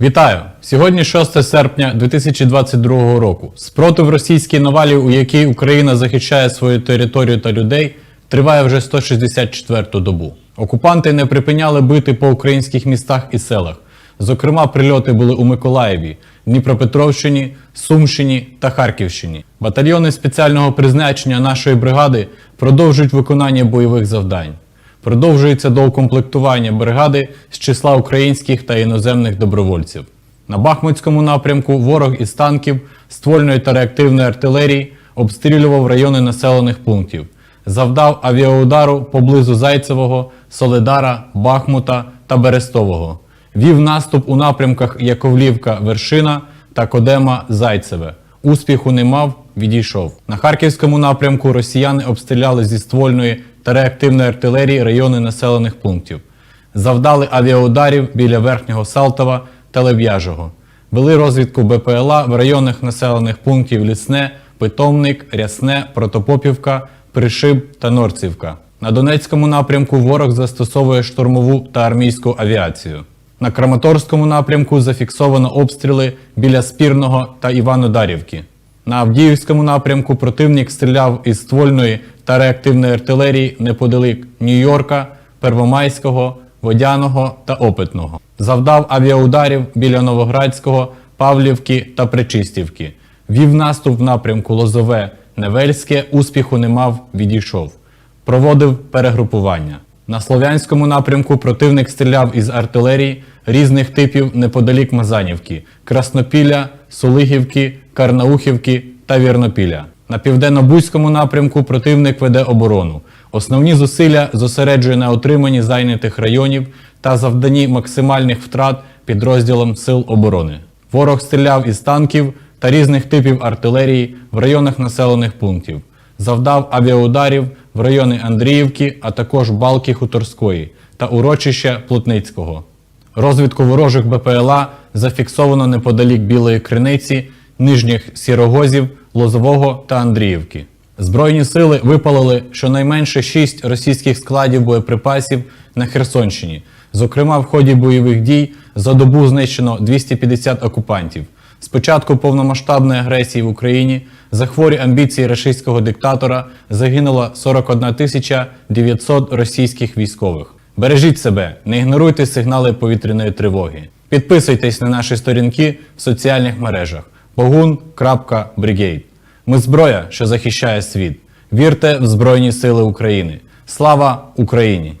Вітаю! Сьогодні 6 серпня 2022 року. Спротив російській навалі, у якій Україна захищає свою територію та людей, триває вже 164-ту добу. Окупанти не припиняли бити по українських містах і селах. Зокрема, прильоти були у Миколаєві, Дніпропетровщині, Сумщині та Харківщині. Батальйони спеціального призначення нашої бригади продовжують виконання бойових завдань. Продовжується доукомплектування бригади з числа українських та іноземних добровольців. На Бахмутському напрямку ворог із танків, ствольної та реактивної артилерії обстрілював райони населених пунктів, завдав авіаудару поблизу Зайцевого, Соледара, Бахмута та Берестового. Вів наступ у напрямках Яковлівка, Вершина та Кодема Зайцеве. Успіху не мав, відійшов. На харківському напрямку росіяни обстріляли зі ствольної та реактивної артилерії райони населених пунктів. Завдали авіаударів біля Верхнього Салтова та Лев'яжого. Вели розвідку БПЛА в районах населених пунктів Лісне, Питомник, Рясне, Протопопівка, Пришиб та Норцівка. На Донецькому напрямку ворог застосовує штурмову та армійську авіацію. На Краматорському напрямку зафіксовано обстріли біля Спірного та Іванодарівки. На Авдіївському напрямку противник стріляв із ствольної та реактивної артилерії неподалік Нью-Йорка, Первомайського, Водяного та Опитного. Завдав авіаударів біля Новоградського, Павлівки та Причистівки. Вів наступ в напрямку Лозове, Невельське, успіху не мав, відійшов. Проводив перегрупування. На Слов'янському напрямку противник стріляв із артилерії різних типів неподалік Мазанівки, Краснопілля, Сулигівки, Карнаухівки та Вірнопілля. На південно-бузькому напрямку противник веде оборону. Основні зусилля зосереджує на отриманні зайнятих районів та завданні максимальних втрат підрозділам Сил оборони. Ворог стріляв із танків та різних типів артилерії в районах населених пунктів. Завдав авіаударів в райони Андріївки, а також Балки Хуторської та урочища Плотницького. Розвідку ворожих БПЛА зафіксовано неподалік Білої Криниці, Нижніх Сірогозів, Лозового та Андріївки. Збройні сили випалили щонайменше 6 російських складів боєприпасів на Херсонщині. Зокрема, в ході бойових дій за добу знищено 250 окупантів. З початку повномасштабної агресії в Україні за хворі амбіції рашистського диктатора загинуло 41 тисяча 900 російських військових. Бережіть себе, не ігноруйте сигнали повітряної тривоги. Підписуйтесь на наші сторінки в соціальних мережах bogun.brigade. Ми зброя, що захищає світ. Вірте в Збройні Сили України. Слава Україні!